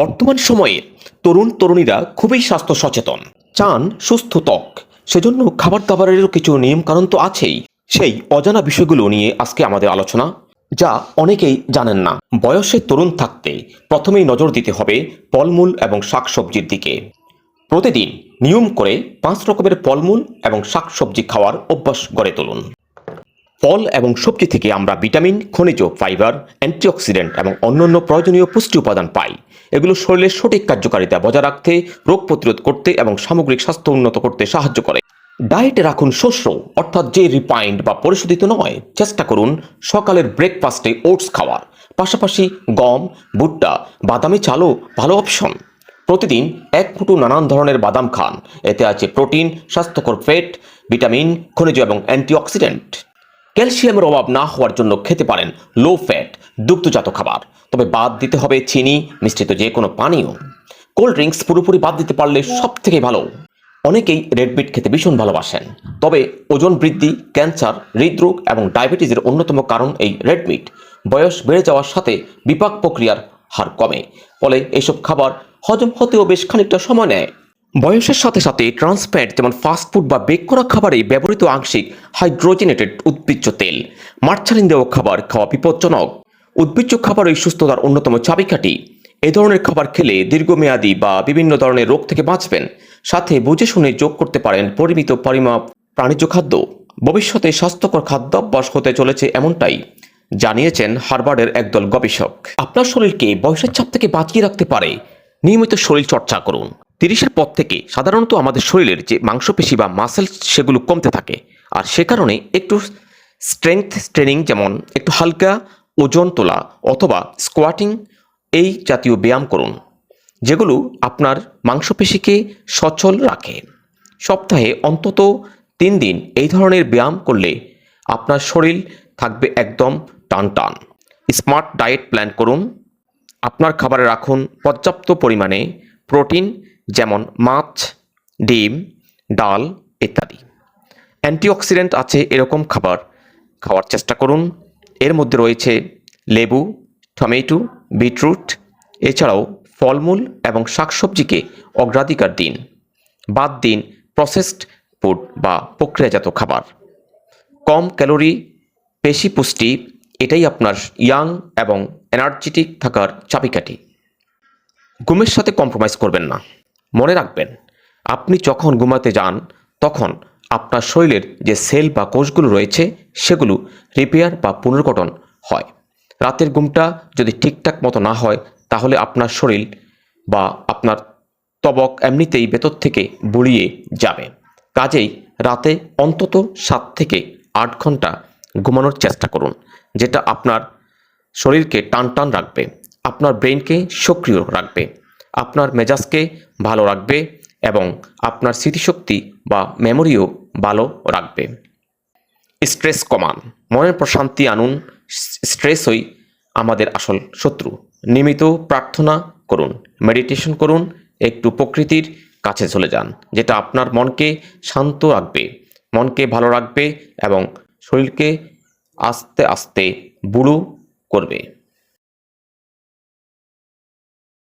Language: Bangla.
বর্তমান সময়ে তরুণ তরুণীরা খুবই স্বাস্থ্য সচেতন, চান সুস্থ ত্বক। সেজন্য খাবার দাবারেরও কিছু নিয়ম কারণ তো আছেই। সেই অজানা বিষয়গুলো নিয়ে আজকে আমাদের আলোচনা, যা অনেকেই জানেন না। বয়সে তরুণ থাকতে প্রথমেই নজর দিতে হবে ফলমূল এবং শাকসবজির দিকে। প্রতিদিন নিয়ম করে পাঁচ রকমের ফলমূল এবং শাকসবজি খাওয়ার অভ্যাস গড়ে তুলুন। ফল এবং সবজি থেকে আমরা ভিটামিন, খনিজ, ফাইবার, অ্যান্টিঅক্সিডেন্ট এবং অন্যান্য প্রয়োজনীয় পুষ্টি উপাদান পাই। এগুলো শরীরের সঠিক কার্যকারিতা বজায় রাখতে, রোগ প্রতিরোধ করতে এবং সামগ্রিক স্বাস্থ্য উন্নত করতে সাহায্য করে। ডায়েটে রাখুন শস্য, অর্থাৎ যে রিফাইন্ড বা পরিশোধিত নয়, চেষ্টা করুন সকালের ব্রেকফাস্টে ওটস খাওয়ার। পাশাপাশি গম, ভুট্টা, বাদামি চালও ভালো অপশন। প্রতিদিন এক ফুটো নানান ধরনের বাদাম খান। এতে আছে প্রোটিন, স্বাস্থ্যকর ফ্যাট, ভিটামিন, খনিজ এবং অ্যান্টিঅক্সিডেন্ট। ক্যালসিয়ামের অভাব না হওয়ার জন্য খেতে পারেন লো ফ্যাট দুগ্ধজাত খাবার। তবে বাদ দিতে হবে চিনি, মিশ্রিত যে কোনো পানীয়। কোল্ড ড্রিঙ্কস পুরোপুরি বাদ দিতে পারলে সব থেকে ভালো। অনেকেই রেড মিট খেতে ভীষণ ভালোবাসেন। তবে ওজন বৃদ্ধি, ক্যান্সার, হৃদরোগ এবং ডায়াবেটিসের অন্যতম কারণ এই রেড মিট। বয়স বেড়ে যাওয়ার সাথে বিপাক প্রক্রিয়ার হার কমে। ফলে এসব খাবার হজম হতেও বেশ খানিকটা সময় নেয়। বয়সের সাথে সাথে ট্রান্সফ্যাট যেমন ফাস্টফুড বা বেক করা খাবারে ব্যবহৃত আংশিক হাইড্রোজেনেটেড উদ্ভিজ্জ তেল, মার্চারিন দেওয়া খাবার খাওয়া বিপজ্জনক। উদ্ভিজ্জ খাবার সুস্থতার অন্যতম চাবিকাঠি। এ ধরনের খাবার খেলে দীর্ঘমেয়াদী বা বিভিন্ন ধরনের রোগ থেকে বাঁচবেন। সাথে বুঝে শুনে যোগ করতে পারেন পরিমিত পরিমাপ প্রাণীজ খাদ্য। ভবিষ্যতে স্বাস্থ্যকর খাদ্যাভ্যাস হতে চলেছে এমনটাই জানিয়েছেন হার্ভার্ডের একদল গবেষক। আপনার শরীরকে বয়সের চাপ থেকে বাঁচিয়ে রাখতে পারে। নিয়মিত শরীর চর্চা করুন। তিরিশের পর থেকে সাধারণত আমাদের শরীরের যে মাংসপেশি বা মাসেল সেগুলো কমতে থাকে। আর সে কারণে একটু স্ট্রেংথ ট্রেনিং যেমন একটু হালকা ওজন তোলা অথবা স্কোয়াটিং এই জাতীয় ব্যায়াম করুন, যেগুলো আপনার মাংসপেশিকে সচল রাখে। সপ্তাহে অন্তত তিন দিন এই ধরনের ব্যায়াম করলে আপনার শরীর থাকবে একদম টান টান স্মার্ট ডায়েট প্ল্যান করুন, আপনার খাবারে রাখুন পর্যাপ্ত পরিমাণে প্রোটিন যেমন মাছ, ডিম, ডাল ইত্যাদি। অ্যান্টিঅক্সিডেন্ট আছে এরকম খাবার। খাওয়ার চেষ্টা করুন। এর মধ্যে রয়েছে লেবু, টমেটো, বিটরুট। এছাড়াও ফলমূল এবং শাকসবজিকে অগ্রাধিকার দিন। বাদ দিন প্রসেসড ফুড বা প্রক্রিয়াজাত খাবার। কম ক্যালোরি, বেশি পুষ্টি, এটাই আপনার ইয়াং এবং এনার্জেটিক থাকার চাবিকাঠি। ঘুমের সাথে কম্প্রোমাইজ করবেন না। মনে রাখবেন, আপনি যখন ঘুমাতে যান, তখন আপনার শরীরের যে সেল বা কোষগুলো রয়েছে, সেগুলো রিপেয়ার বা পুনর্গঠন হয়। রাতের ঘুমটা যদি ঠিকঠাক মতো না হয়, তাহলে আপনার শরীর বা আপনার তবক এমনিতেই ভেতর থেকে বুড়িয়ে যাবে। কাজেই রাতে অন্তত সাত থেকে আট ঘণ্টা ঘুমানোর চেষ্টা করুন, যেটা আপনার শরীরকে টান টান রাখবে, আপনার ব্রেনকে সক্রিয় রাখবে। আপনার মেজাজকে ভালো রাখবে এবং আপনার স্মৃতিশক্তি বা মেমোরিও ভালো রাখবে। স্ট্রেস কমান। মনের প্রশান্তি আনুন। স্ট্রেসই আমাদের আসল শত্রু। নিয়মিত প্রার্থনা করুন। মেডিটেশন করুন। একটু প্রকৃতির কাছে চলে যান, যেটা আপনার মনকে শান্ত রাখবে, মনকে ভালো রাখবে এবং শরীরকে আস্তে আস্তে বুড়ো করবে।